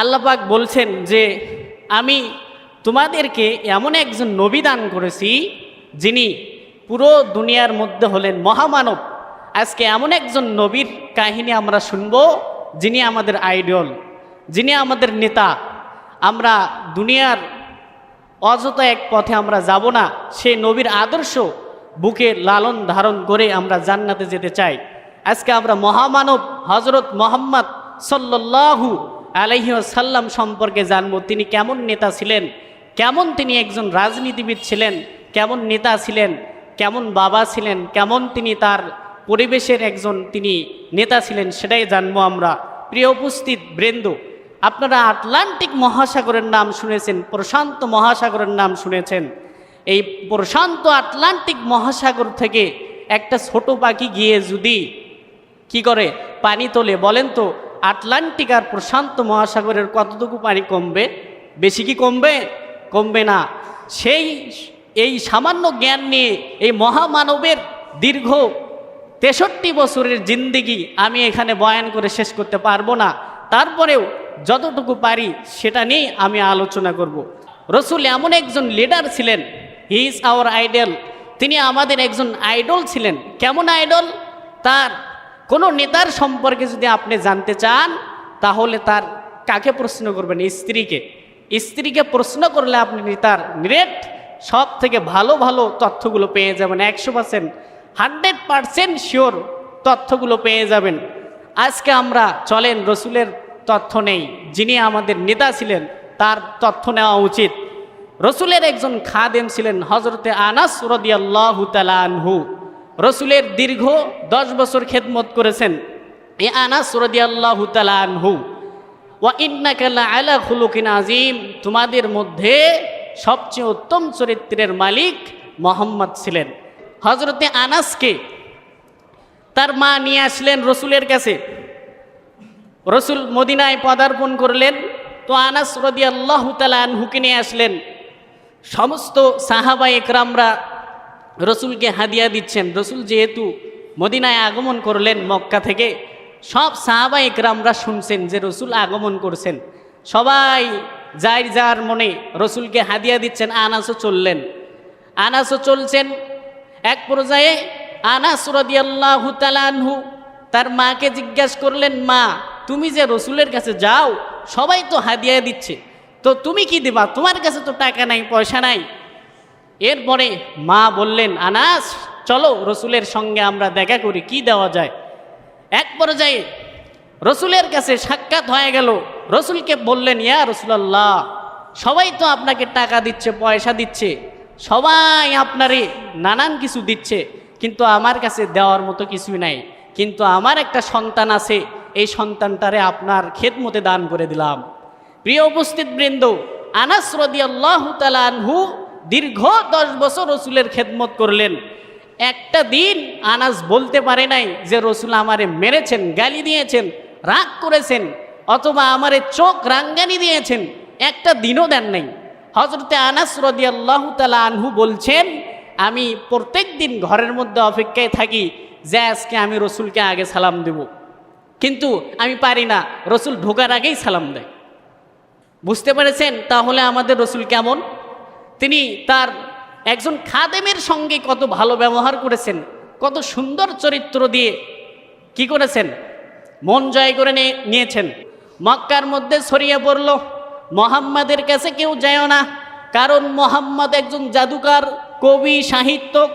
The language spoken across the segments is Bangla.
আল্লাপাক বলছেন যে, আমি তোমাদেরকে এমন একজন নবী দান করেছি, যিনি পুরো দুনিয়ার মধ্যে হলেন মহামানব। আজকে এমন একজন নবীর কাহিনী আমরা শুনব, যিনি আমাদের আইডল, যিনি আমাদের নেতা। আমরা দুনিয়ার অযথা এক পথে আমরা যাব না, সে নবীর আদর্শ বুকে লালন ধারণ করে আমরা জান্নাতে যেতে চাই। আজকে আমরা মহামানব হজরত মোহাম্মদ সাল্লাহু আলহি সাল্লাম সম্পর্কে জানব, তিনি কেমন নেতা ছিলেন, কেমন তিনি একজন রাজনীতিবিদ ছিলেন, কেমন নেতা ছিলেন, কেমন বাবা ছিলেন, কেমন তিনি তার পরিবেশের একজন তিনি নেতা ছিলেন, সেটাই জানব আমরা। প্রিয় উপস্থিত বৃন্দ, আপনারা আটলান্টিক মহাসাগরের নাম শুনেছেন, প্রশান্ত মহাসাগরের নাম শুনেছেন। এই প্রশান্ত আটলান্টিক মহাসাগর থেকে একটা ছোট পাখি গিয়ে যদি কি করে পানি তোলে, বলেন তো আটলান্টিক আর প্রশান্ত মহাসাগরের কতটুকু পানি কমবে? বেশি কি কমবে? কমবে না। সেই এই সামান্য জ্ঞান নিয়ে এই মহামানবের দীর্ঘ তেষট্টি বছরের জিন্দিগি আমি এখানে বয়ান করে শেষ করতে পারব না। তারপরেও যতটুকু পারি সেটা নিয়ে আমি আলোচনা করব। রসুল এমন একজন লিডার ছিলেন। হি ইজ আওয়ার আইডল তিনি আমাদের একজন আইডল ছিলেন। কেমন আইডল তার কোনো নেতার সম্পর্কে যদি আপনি জানতে চান, তাহলে তার কাকে প্রশ্ন করবেন? স্ত্রীকে। স্ত্রীকে প্রশ্ন করলে আপনি তার নিরেট সব থেকে ভালো ভালো তথ্যগুলো পেয়ে যাবেন। একশো পার্সেন্ট হান্ড্রেড পারসেন্ট শিওর তথ্যগুলো পেয়ে যাবেন। আজকে আমরা, চলেন, রসুলের তথ্য নেই। যিনি আমাদের নেতা ছিলেন, তার তথ্য নেওয়া উচিত। রসুলের একজন খাদেম ছিলেন হজরতে আনাস রদিয়াল্লাহু তালানহু রসুলের দীর্ঘ দশ বছর খেদমত করেছেন। এ আনাস রদিয়াল্লাহু ওয়া আলা আজিম তোমাদের মধ্যে সবচেয়ে উত্তম চরিত্রের মালিক মোহাম্মদ ছিলেন। হজরতে আনাসকে তার মা নিয়ে আসলেন রসুলের কাছে। রসুল মদিনায় পদার্পণ করলেন। তো আনাস রদি আল্লাহ আনহুকে নিয়ে আসলেন। সমস্ত সাহাবা একরামরা রসুলকে হাদিয়া দিচ্ছেন। রসুল যেহেতু মদিনায় আগমন করলেন মক্কা থেকে, সব সাহাবা একরামরা শুনছেন যে রসুল আগমন করছেন। সবাই যার যার মনে রসুলকে হাদিয়া দিচ্ছেন, আনাসও চললেন। আনাসও চলছেন। এক পর্যায়ে আনাস রদিয়াল্লাহু তালানহু তার মাকে জিজ্ঞাসা করলেন, মা, তুমি যে রসুলের কাছে যাও, সবাই তো হাদিয়া দিচ্ছে। তো তুমি কি দিবা? তোমার কাছে তো টাকা নাই, পয়সা নাই। এরপরে মা বললেন, আনাস, চলো রসুলের সঙ্গে আমরা দেখা করি, কি দেওয়া যায়? এক পর্যায়ে রসুলের কাছে সাক্ষাৎ হয়ে গেল। রসুলকে বললেন, ইয়া রসুলাল্লাহ, সবাই তো আপনাকে টাকা দিচ্ছে, পয়সা দিচ্ছে, সবাই আপনারে নানান কিছু দিচ্ছে, কিন্তু আমার কাছে দেওয়ার মতো কিছুই নাই। কিন্তু আমার একটা সন্তান আছে, এই সন্তানটারে আপনার খেদমতে দান করে দিলাম। প্রিয় উপস্থিত বৃন্দ আনাস রদি আল্লাহ তালানহু দীর্ঘ দশ বছর রসুলের খেদমত করলেন। একটা দিন আনাস বলতে পারে নাই যে রসুল আমারে মেরেছেন, গালি দিয়েছেন, রাগ করেছেন, অথবা আমারে চোখ রাঙ্গানি দিয়েছেন, একটা দিনও দেন নাই। হজরতে আনাস রদি আল্লাহ তালা আনহু বলছেন, আমি প্রত্যেক দিন ঘরের মধ্যে অপেক্ষায় থাকি যে আজকে আমি রসুলকে আগে সালাম দেব। কিন্তু আমি পারি না, রসুল ঢোকার আগেই সালাম দেয়। বুঝতে পেরেছেন? তাহলে আমাদের রসুল কেমন? তিনি তার একজন খাদেমের সঙ্গে কত ভালো ব্যবহার করেছেন, কত সুন্দর চরিত্র দিয়ে কি করেছেন? মন জয় করে নিয়েছেন। মক্কার মধ্যে ছড়িয়ে পড়ল, মোহাম্মদের কাছে কেউ যায় না, কারণ মোহাম্মদ একজন জাদুকার, কবি, সাহিত্যক।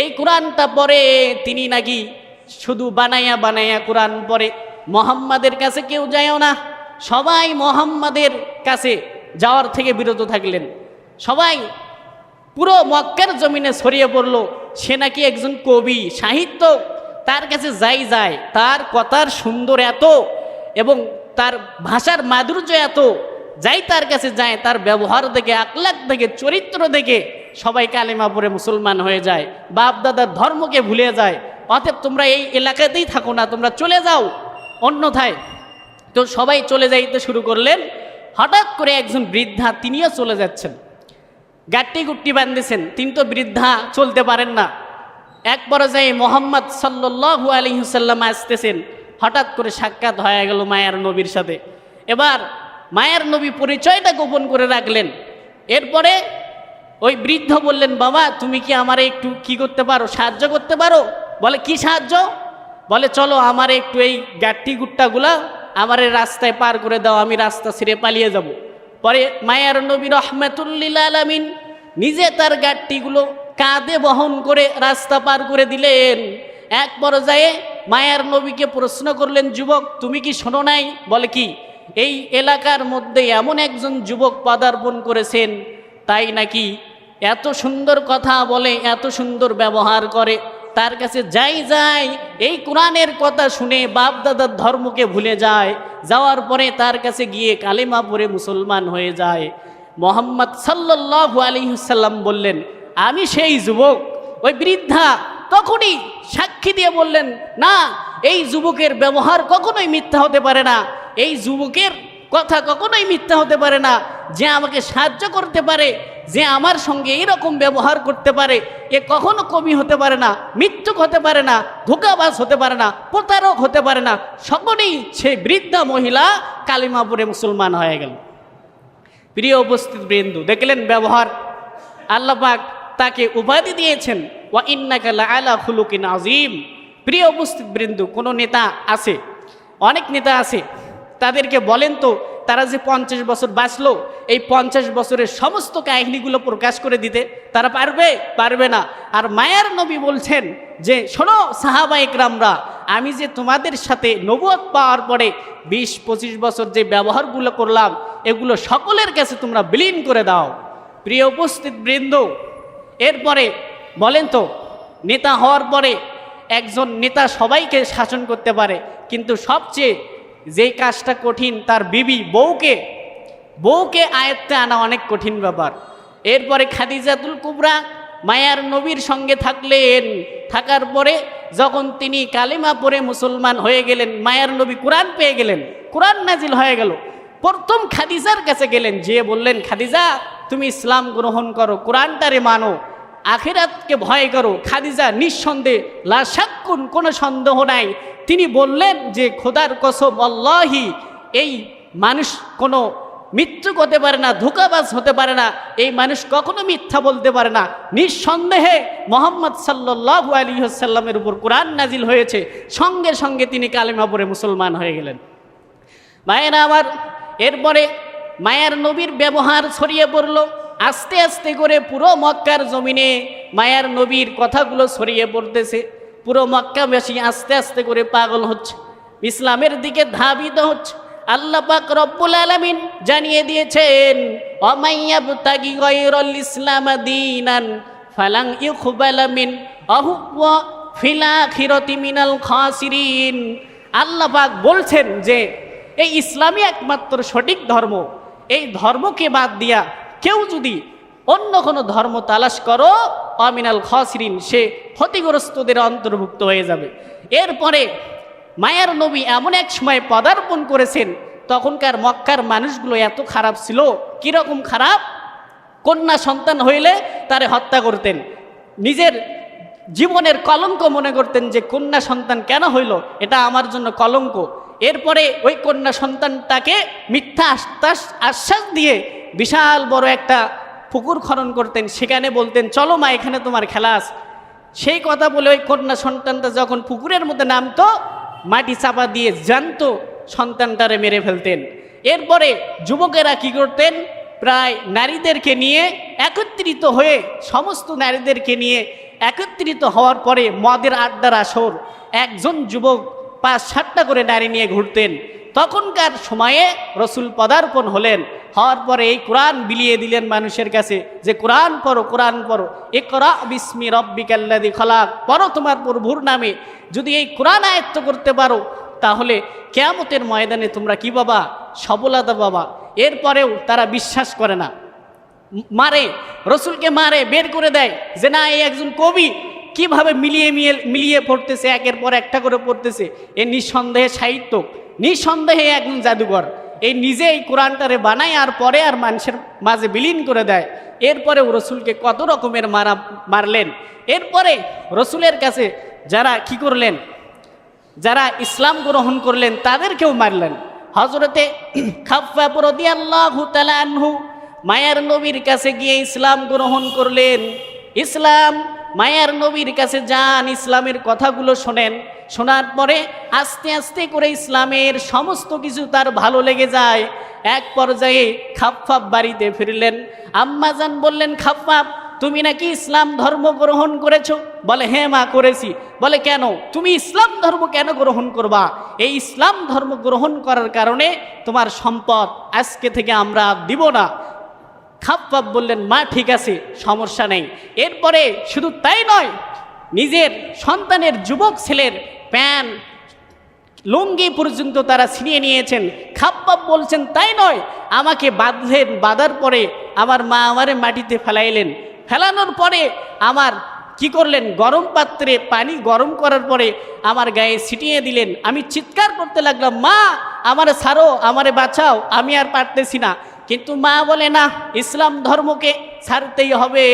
এই কোরআনটা পরে তিনি নাকি শুধু বানাইয়া বানাইয়া কোরআন পরে মোহাম্মদের কাছে কেউ যায় না। সবাই মোহাম্মদের কাছে যাওয়ার থেকে বিরত থাকলেন। সবাই পুরো মক্কার জমিনে ছড়িয়ে পড়ল। সে নাকি একজন কবি, সাহিত্য। তার কাছে যাই যায়, তার কথার সুন্দর এত এবং তার ভাষার মাধুর্য এত। যাই তার কাছে যায়, তার ব্যবহার দেখে আকলাক দেখে, চরিত্র দেখে সবাই কালেমা পরে মুসলমান হয়ে যায়। বাপ দাদার ধর্মকে ভুলে যায়। অতএব তোমরা এই এলাকাতেই থাকো না, তোমরা চলে যাও। অন্যথায় তো সবাই চলে যাইতে শুরু করলেন। হঠাৎ করে একজন বৃদ্ধা, তিনিও চলে যাচ্ছেন। গাট্টি গুট্টি বাঁধেছেন তিনি তো বৃদ্ধা চলতে পারেন না। এক পর্যায়ে মোহাম্মদ সাল্লু আলহিসাল্লাম আসতেছেন, হঠাৎ করে সাক্ষাৎ হয়ে গেল মায়ার নবীর সাথে। এবার মায়ের নবী পরিচয়টা গোপন করে রাখলেন। এরপরে ওই বৃদ্ধ বললেন, বাবা, তুমি কি আমারে একটু কি করতে পারো? সাহায্য করতে পারো? বলে, কি সাহায্য? বলে, চলো আমার একটু এই গাট্টি গুট্টাগুলা আমার রাস্তায় পার করে দাও, আমি রাস্তা ছেড়ে পালিয়ে যাব। পরে মায়ার নবী রহমাতুল্লিল আলামিন নিজে তার গাট্টিগুলো কাঁধে বহন করে রাস্তা পার করে দিলেন। এক পর্যায়ে মায়ার নবীকে প্রশ্ন করলেন, যুবক, তুমি কি শোনো নাই? বলে কি, এই এলাকার মধ্যে এমন একজন যুবক পদার্পণ করেছেন, তাই নাকি এত সুন্দর কথা বলে, এত সুন্দর ব্যবহার করে তার কাছে যাই যায় এই কোরআনের কথা শুনে বাপ দাদার ধর্মকে ভুলে যায়। যাওয়ার পরে তার কাছে গিয়ে কালেমা পরে মুসলমান হয়ে যায়। মোহাম্মদ সাল্লাল্লাহু আলিহাল্লাম বললেন, আমি সেই যুবক। ওই বৃদ্ধা তখনই সাক্ষী দিয়ে বললেন, না, এই যুবকের ব্যবহার কখনোই মিথ্যা হতে পারে না। এই যুবকের কথা কখনোই মিথ্যা হতে পারে না। যে আমাকে সাহায্য করতে পারে, যে আমার সঙ্গে এইরকম ব্যবহার করতে পারে, এ কখনো কমি হতে পারে না, মৃত্যুক হতে পারে না, ধোকাবাজ হতে পারে না, প্রতারক হতে পারে না। সকলেই সেই বৃদ্ধা মহিলা কালিমাপুরে মুসলমান হয়ে গেল। প্রিয় উপস্থিত বৃন্দু, দেখলেন ব্যবহার। আল্লাপাক তাকে উপাধি দিয়েছেন। ওয়া ইন্নাকালা আলা খুলুকিন আজিম প্রিয় উপস্থিত বৃন্দু, কোনো নেতা আছে? অনেক নেতা আছে। তাদেরকে বলেন তো, তারা যে পঞ্চাশ বছর বাঁচলো, এই পঞ্চাশ বছরের সমস্ত কাহিনীগুলো প্রকাশ করে দিতে, তারা পারবে? পারবে না। আর মায়ার নবী বলছেন যে, শোনো সাহাবা একরামরা, আমি যে তোমাদের সাথে নবুয়ত পাওয়ার পরে বিশ, পঁচিশ বছর যে ব্যবহারগুলো করলাম, এগুলো সকলের কাছে তোমরা বিলীন করে দাও। প্রিয় উপস্থিত বৃন্দ, এরপরে বলেন তো, নেতা হওয়ার পরে একজন নেতা সবাইকে শাসন করতে পারে, কিন্তু সবচেয়ে যেই কাজটা কঠিন, তার বিবি বউকে বউকে আয়ত্তে আনা অনেক কঠিন ব্যাপার। এরপরে খাদিজাতুল কুবরা মায়ার নবীর সঙ্গে থাকলেন। থাকার পরে যখন তিনি কালিমা পরে মুসলমান হয়ে গেলেন, মায়ার নবী কোরআন পেয়ে গেলেন, কোরআন নাজিল হয়ে গেল। প্রথম খাদিজার কাছে গেলেন, যে বললেন, খাদিজা, তুমি ইসলাম গ্রহণ করো, কোরআনটারে মানো। আখিরাতকে ভয় করো। খাদিজা নিঃসন্দেহে লাশাক্কুন কোনো সন্দেহ নাই। তিনি বললেন যে, খোদার কসম, আল্লাহি, এই মানুষ কোনো মৃত্যু হতে পারে না, ধোকাবাজ হতে পারে না, এই মানুষ কখনো মিথ্যা বলতে পারে না। নিঃসন্দেহে মোহাম্মদ সাল্লাহু আলী সাল্লামের উপর কোরআন নাজিল হয়েছে। সঙ্গে সঙ্গে তিনি কালেমা পরে মুসলমান হয়ে গেলেন। মায়েরা আবার, এরপরে মায়ের নবীর ব্যবহার ছড়িয়ে পড়ল। আস্তে আস্তে করে পুরো মক্কার জমিনে মায়ের নবীর কথাগুলো ছড়িয়ে পড়তেছে। পুরো মক্কাবাসী আস্তে আস্তে করে পাগল হচ্ছে। ইসলামের দিকে ধাবিত হচ্ছে। আল্লাহ পাক রব্বুল আলামিন জানিয়ে দিয়েছেন অমাইয়াবতাগি গায়রুল ইসলাম দীনান ফালাং ইউকবালা মিন আহুয়া ফিল বলছেন যে, এই ইসলামই একমাত্র সঠিক ধর্ম। এই ধর্মকে বাদ দিয়া কেউ যদি অন্য কোনো ধর্ম তালাশ করো, অমিনাল খসরিন, সে ক্ষতিগ্রস্তদের অন্তর্ভুক্ত হয়ে যাবে। এরপরে মায়ার নবী এমন এক সময় পদার্পণ করেছেন, তখনকার মক্কার মানুষগুলো এত খারাপ ছিল, কীরকম খারাপ? কন্যা সন্তান হইলে তারে হত্যা করতেন। নিজের জীবনের কলঙ্ক মনে করতেন যে, কন্যা সন্তান কেন হইল? এটা আমার জন্য কলঙ্ক। এরপরে ওই কন্যা সন্তানটাকে মিথ্যা আশ্বাস আশ্বাস দিয়ে বিশাল বড় একটা পুকুর খনন করতেন। সেখানে বলতেন, চলো মা, এখানে তোমার খেলা আছে। সেই কথা বলে ওই কন্যা সন্তানটা যখন পুকুরের মধ্যে নামতো, মাটি চাপা দিয়ে জানতো সন্তানটারে মেরে ফেলতেন। এরপরে যুবকেরা কি করতেন? প্রায় নারীদেরকে নিয়ে একত্রিত হয়ে, সমস্ত নারীদেরকে নিয়ে একত্রিত হওয়ার পরে মদের আড্ডার আসর, একজন যুবক পাঁচ সাতটা করে নারী নিয়ে ঘুরতেন। তখনকার সময়ে রসুল পদার্পণ হলেন। হওয়ার পরে এই কোরআন বিলিয়ে দিলেন মানুষের কাছে যে, কোরআন পড়ো কোরআন পড়ো। এ করা বিস্মি রব্বিকাল্লাদি খলাক। পড়ো তোমার প্রভুর নামে। যদি এই কোরআন আয়ত্ত করতে পারো, তাহলে কেয়ামতের ময়দানে তোমরা কি বাবা সবলতা বাবা এরপরেও তারা বিশ্বাস করে না। মারে, রসুলকে মারে, বের করে দেয় যে, না, এই একজন কবি কীভাবে মিলিয়ে মিলিয়ে মিলিয়ে পড়তেছে, একের পর একটা করে পড়তেছে? এ নিঃসন্দেহে সাহিত্য। নিঃসন্দেহে একজন জাদুঘর এই নিজে এই কোরআনটারে বানায় আর পরে আর মানুষের মাঝে বিলীন করে দেয়। এরপরেও রসুলকে কত রকমের মারা মারলেন। এরপরে রসুলের কাছে যারা কি করলেন? যারা ইসলাম গ্রহণ করলেন, তাদেরকেও মারলেন। হজরতে খাফা রদিয়াল্লাহু তাআলা আনহু মায়ার নবীর কাছে গিয়ে ইসলাম গ্রহণ করলেন। ইসলাম মায়ার নবীর কাছে যান, ইসলামের কথাগুলো শোনেন। শোনার পরে আস্তে আস্তে করে ইসলামের সমস্ত কিছু তার ভালো লেগে যায়। এক পর্যায়ে খাপ্পাপ বাড়িতে ফিরলেন। আম্মাজান বললেন খাপ্পাপ তুমি নাকি ইসলাম ধর্ম গ্রহণ করেছ? বলে হ্যাঁ মা, করেছি। বলে, কেন? তুমি ইসলাম ধর্ম কেন গ্রহণ করবা? এই ইসলাম ধর্ম গ্রহণ করার কারণে তোমার সম্পদ আজকে থেকে আমরা দিব না। খাপ্পাপ বললেন, মা, ঠিক আছে, সমস্যা নেই। এরপরে শুধু তাই নয়, নিজের সন্তানের যুবক ছেলের প্যান। লুঙ্গি পর্যন্ত তারা ছিনিয়ে নিয়েছেন। খাপ্পাপ বলছেন, তাই নয়, আমাকে বাঁধলেন বাঁধার পরে আমার মা আমারে মাটিতে ফেলাইলেন। ফেলানোর পরে আমার কি করলেন? গরম পাত্রে পানি গরম করার পরে আমার গায়ে ছিটিয়ে দিলেন। আমি চিৎকার করতে লাগলাম, মা, আমারে ছাড়ো, আমারে বাঁচাও, আমি আর পারতেছি না। কিন্তু মা বলে, না, ইসলাম ধর্মকে ছাড়তেই হবে।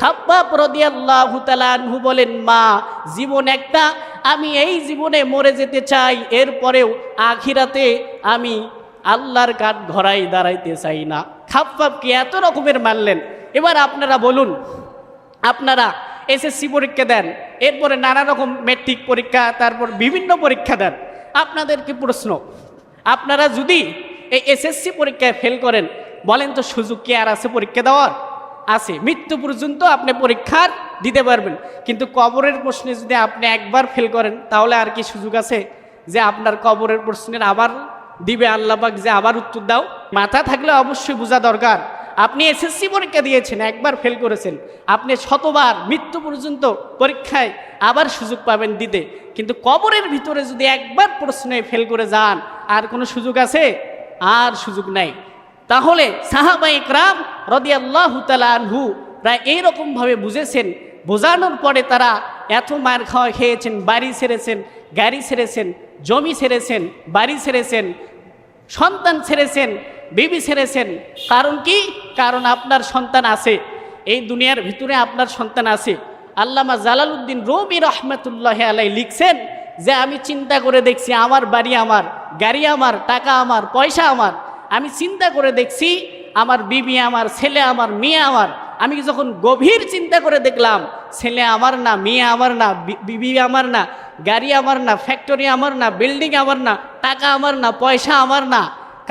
খাপ্পাপ রদিয়াল্লাহু তাআলা আনহু বলেন, মা, জীবন একটা, আমি এই জীবনে মরে যেতে চাই, এরপরেও আখিরাতে আমি আল্লাহর কাঠ ঘরাই দাঁড়াইতে চাই না। খাপ্পাপকে এত রকমের মানলেন এবার আপনারা বলুন, আপনারা এসএসসি পরীক্ষা দেন, এরপরে নানা রকম মেট্রিক পরীক্ষা, তারপর বিভিন্ন পরীক্ষা দেন। আপনাদেরকে প্রশ্ন? আপনারা যদি এই এসএসসি পরীক্ষায় ফেল করেন, বলেন তো সুযোগ কি আর আছে পরীক্ষা দেওয়ার? আছে। মৃত্যু পর্যন্ত আপনি পরীক্ষার দিতে পারবেন। কিন্তু কবরের প্রশ্নে যদি আপনি একবার ফেল করেন, তাহলে আর কি সুযোগ আছে? যে আপনার কবরের প্রশ্নের আবার দিবে আল্লাপাক, যে আবার উত্তর দাও। মাথা থাকলে অবশ্যই বোঝা দরকার। আপনি এসএসসি পরীক্ষা দিয়েছেন, একবার ফেল করেছেন। আপনি শতবার মৃত্যু পর্যন্ত পরীক্ষায় আবার সুযোগ পাবেন দিতে। কিন্তু কবরের ভিতরে যদি একবার প্রশ্নে ফেল করে যান, আর কোনো সুযোগ আছে? আর সুযোগ নাই। তাহলে সাহাবাই ক্রাম রদিয়াল্লাহ আনহু প্রায় এইরকমভাবে বুঝেছেন। বোঝানোর পরে তারা এত মার খাওয়া খেয়েছেন, বাড়ি ছেড়েছেন, গাড়ি ছেড়েছেন, জমি ছেড়েছেন, বাড়ি ছেড়েছেন, সন্তান ছেড়েছেন, বিবি ছেড়েছেন। কারণ কি? কারণ আপনার সন্তান আছে। এই দুনিয়ার ভিতরে আপনার সন্তান আছে। আল্লামা জালালউদ্দিন রবি রহমতুল্লাহ আলাই লিখছেন যে আমি চিন্তা করে দেখছি আমার বাড়ি আমার, গাড়ি আমার, টাকা আমার, পয়সা আমার, আমি চিন্তা করে দেখছি আমার বিবি আমার, ছেলে আমার, মেয়ে আমার, আমি যখন গভীর চিন্তা করে দেখলাম, ছেলে আমার না, মেয়ে আমার না বিবি আমার না, গাড়ি আমার না ফ্যাক্টরি আমার না বিল্ডিং আমার না, টাকা আমার না, পয়সা আমার না,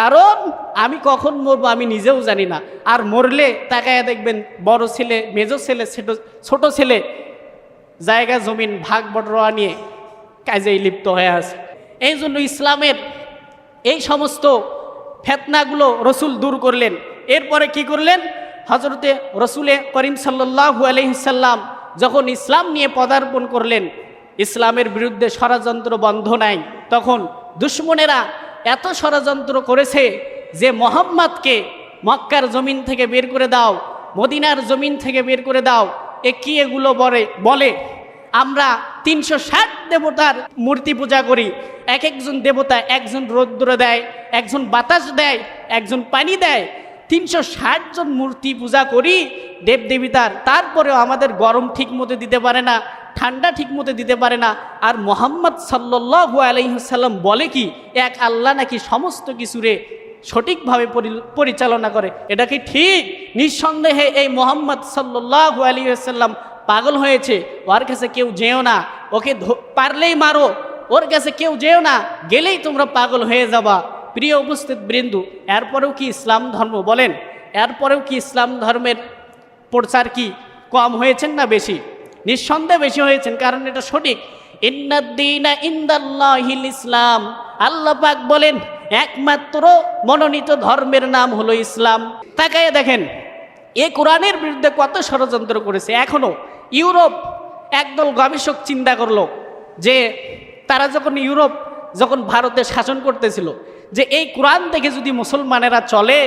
কারণ আমি কখন মরবো আমি নিজেও জানি না। আর মরলে তাকায় দেখবেন বড় ছেলে, মেজো ছেলে, ছোট ছেলে, জায়গা, জমিন, ভাগ বটরা নিয়ে কাজেই লিপ্ত হয়ে আছে। এই জন্য ইসলামের এই সমস্ত ফেতনাগুলো রসুল দূর করলেন। এরপরে কি করলেন? হজরতে রসুলে করিম সাল্লাহু আলহিসাল্লাম যখন ইসলাম নিয়ে পদার্পণ করলেন, ইসলামের বিরুদ্ধে ষড়যন্ত্র বন্ধ নাই, তখন দুশ্মনেরা এত ষড়যন্ত্র করেছে যে মোহাম্মদকে মক্কার জমিন থেকে বের করে দাও, মদিনার জমিন থেকে বের করে দাও, এ কি এগুলো বলে? বলে, আমরা তিনশো ষাট দেবতার মূর্তি পূজা করি। এক একজন দেবতা একজন রৌদ্র দেয়, একজন বাতাস দেয়, একজন পানি দেয়। তিনশো ষাট জন মূর্তি পূজা করি দেবদেবিতার তারপরেও আমাদের গরম ঠিক মতো দিতে পারে না, ঠান্ডা ঠিক মতো দিতে পারে না। আর মোহাম্মদ সাল্লু আলহিহাল্লাম বলে কি, এক আল্লাহ নাকি সমস্ত কিছুরে সঠিকভাবে পরি- পরিচালনা করে। এটা কি ঠিক? নিঃসন্দেহে এই মোহাম্মদ সাল্লু আলী আসাল্লাম পাগল হয়েছে, ওর কাছে কেউ যেও না। ওকে পারলেই মারো, ওর কাছে কেউ যেও না, গেলেই তোমরা পাগল হয়ে যাবা। প্রিয় উপস্থিত বৃন্দু, এরপরেও কি ইসলাম ধর্ম বলেন? এরপরেও কি ইসলাম ধর্মের প্রচার কি কম হয়েছেন না বেশি? নিঃসন্দেহে বেশি হয়েছেন, কারণ এটা সঠিক। ইন্দাল্লাহিল ইসলাম। আল্লাহ পাক বলেন, একমাত্র মনোনীত ধর্মের নাম হলো ইসলাম। তাকায় দেখেন, এ কোরআনের বিরুদ্ধে কত ষড়যন্ত্র করেছে। এখনও ইউরোপ একদল গবেষক চিন্তা করল যে তারা যখন ইউরোপ যখন ভারতে শাসন করতেছিল, যে এই কোরআন দেখে যদি মুসলমানেরা চলে,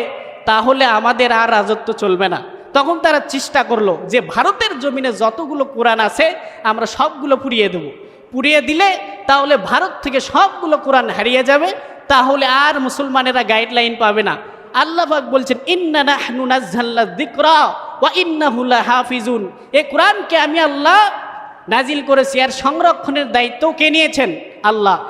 তাহলে আমাদের আর রাজত্ব চলবে না। তখন তারা চেষ্টা করল যে ভারতের জমিনে যতগুলো কোরআন আছে, আমরা সবগুলো পুড়িয়ে দেব। পুড়িয়ে দিলে তাহলে ভারত থেকে সবগুলো কোরআন হারিয়ে যাবে, তাহলে আর মুসলমানেরা গাইডলাইন পাবে না। আল্লাহ পাক বলছেন, ইন্না নাহনু নাযালনা যিকরা। লাহাফিজুন। এ কোরআনকে আমি আল্লাহ নাজিল করেছি আর সংরক্ষণের দায়িত্ব কে নিয়েছেন? আল্লাহ।